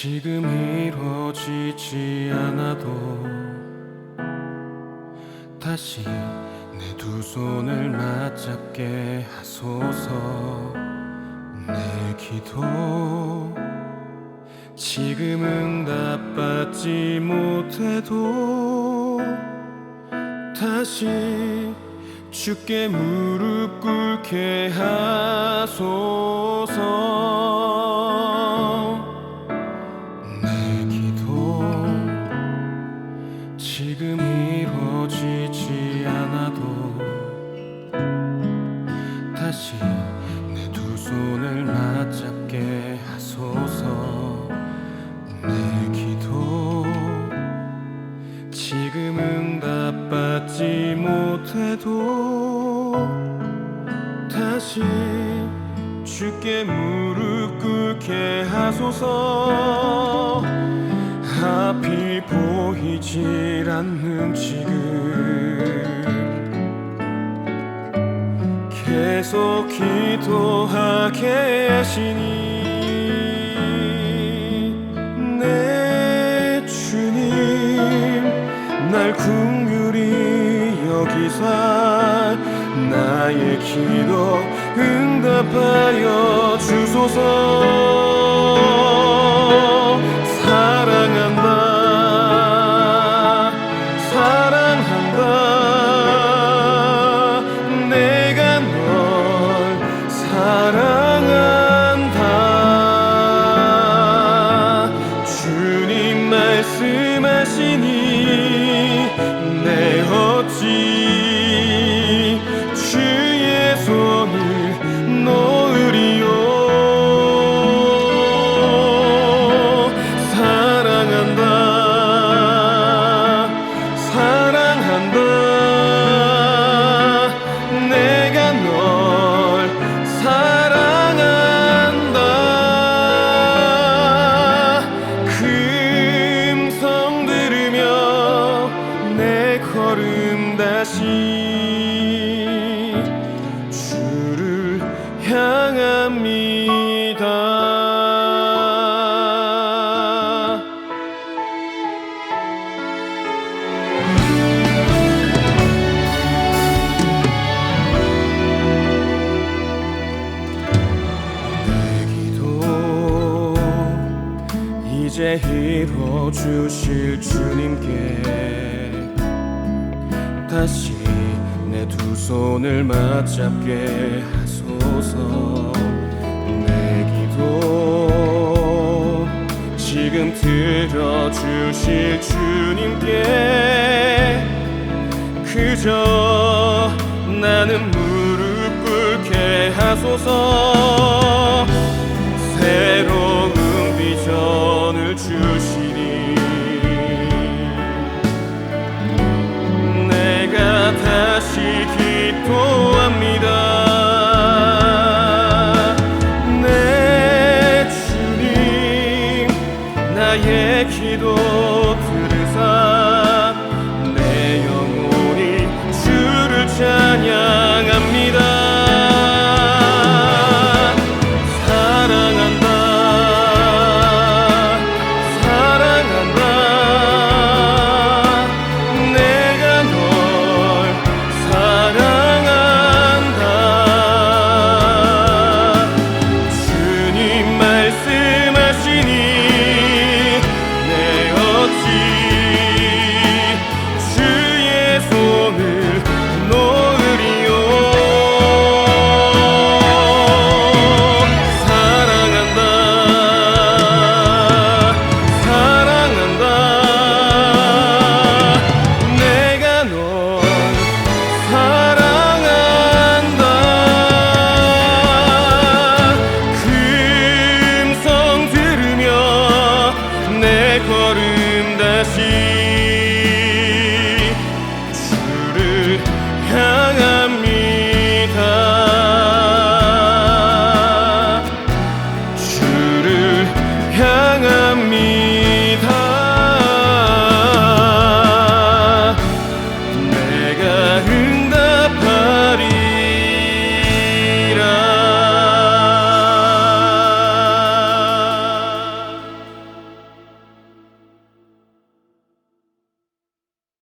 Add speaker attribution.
Speaker 1: 지금 이루어지지 않아도 다시 내 두 손을 맞잡게 하소서. 내 기도 지금 응답받지 못해도 다시 주께 무릎 꿇게 하소서 못해도 다시 주께 무릎 꿇게 하소서. 앞이 보이질 않는 지금 계속 기도하게 하시니 내 주님 날 긍휼히 여기사 나의 기도 응답하여 주소서. 사랑한다 이제 이루어 주실 주님께? 다시 내 두 손을 맞잡게 하소서. 내 기도 지금 들어주실 주님께. 그저 나는 무릎 꿇게 하소서